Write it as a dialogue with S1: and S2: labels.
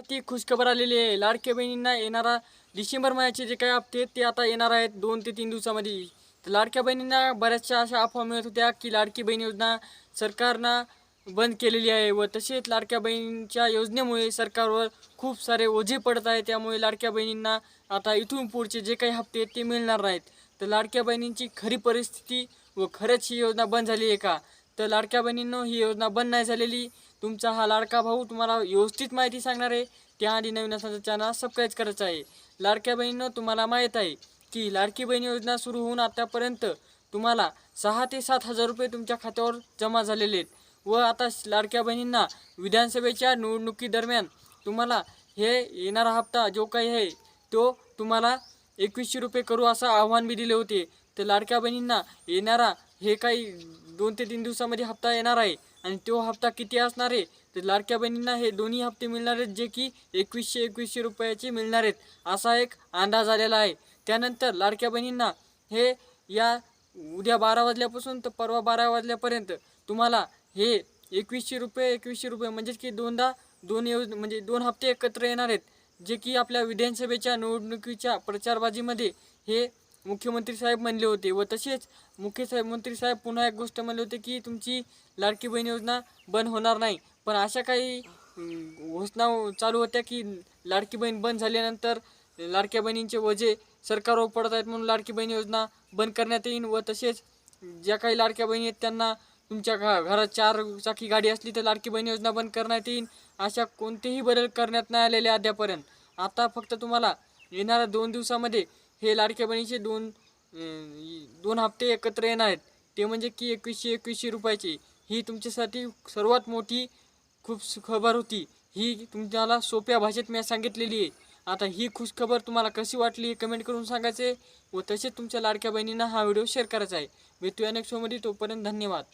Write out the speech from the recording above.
S1: ती खुशखबर आलेली आहे. लाडक्या बहिणींना येणारा डिसेंबर महिन्याचे जे काही हप्ते आहेत, ते आता येणार आहेत दोन ते तीन दिवसामध्ये. तर लाडक्या बहिणींना बऱ्याचशा अशा अफवा मिळत होत्या की लाडकी बहीण योजना सरकारनं बंद केलेली आहे व तसेच लाडक्या बहिणींच्या योजनेमुळे सरकारवर खूप सारे ओझे पडत आहे त्यामुळे लाडक्या बहिणींना आता इथून पुढचे जे काही हप्ते आहेत ते मिळणार नाहीत. तर लाडक्या बहिणींची खरी परिस्थिती व खरंच ही योजना बंद झाली आहे का? तर लाडक्या बहिणींनो ही योजना बंद नाही झालेली. तुमचा हा लाडका भाऊ तुम्हाला व्यवस्थित माहिती सांगणार आहे. त्याआधी नवीन असणारा चॅनल सबस्क्राईब करायचं आहे. लाडक्या बहिणीनं तुम्हाला माहीत आहे की लाडकी बहीण योजना सुरू होऊन आतापर्यंत तुम्हाला सहा ते सात हजार रुपये तुमच्या खात्यावर जमा झालेले आहेत. व आता लाडक्या बहिणींना विधानसभेच्या निवडणुकीदरम्यान तुम्हाला हे येणारा हप्ता जो काही आहे तो तुम्हाला एकवीसशे रुपये करू असं आव्हान बी दिले होते. तर लाडक्या बहिणींना येणारा हे काही दोन ते तीन दिवसामध्ये हप्ता येणार आहे. आणि तो हप्ता किती असणार आहे? तर लाडक्या बहिणींना हे दोन्ही हप्ते मिळणार आहेत जे की एकवीसशे एकवीसशे रुपयाचे मिळणार आहेत. असा एक अंदाज आलेला आहे. त्यानंतर लाडक्या बहिणींना हे या उद्या बारा वाजल्यापासून तर परवा बारा वाजल्यापर्यंत तुम्हाला हे एकवीसशे रुपये एकवीसशे रुपये म्हणजेच की दोनदा दोन योज म्हणजे दोन हप्ते एकत्र येणार आहेत. जे की आपल्या विधानसभेच्या निवडणुकीच्या प्रचारबाजीमध्ये हे मुख्यमंत्री साहेब म्हणले होते व तसेच मुख्य साहेब मंत्री साहेब पुन्हा एक गोष्ट म्हणले होते की तुमची लाडकी बहीण योजना बंद होणार नाही. पण अशा काही घोषणा चालू होत्या की लाडकी बहीण बंद झाल्यानंतर लाडक्या बहिणींचे वजे सरकारवर पडत आहेत म्हणून लाडकी बहीण योजना बंद करण्यात येईल व तसेच ज्या काही लाडक्या बहिणी आहेत त्यांना तुमच्या घा घरात चार चाकी गाडी असली तर लाडकी बहीण योजना बंद करण्यात येईल अशा कोणतेही बदल करण्यात नाही आलेले अद्यापर्यंत आता फक्त तुम्हाला येणाऱ्या दोन दिवसामध्ये हे लाडक्या बहिणीचे दोन दोन हप्ते एकत्र येणार आहेत. ते म्हणजे की एकवीसशे एकवीसशे रुपयाचे. ही तुमच्यासाठी सर्वात मोठी खूप खबर होती. ही तुम्हाला सोप्या भाषेत मी सांगितलेली आहे. आता ही खुशखबर तुम्हाला कशी वाटली हे कमेंट करून सांगायचे व तसेच तुमच्या लाडक्या बहिणींना हा व्हिडिओ शेअर करायचा आहे. भेटूया नेक्स्ट शोमध्ये तोपर्यंत धन्यवाद.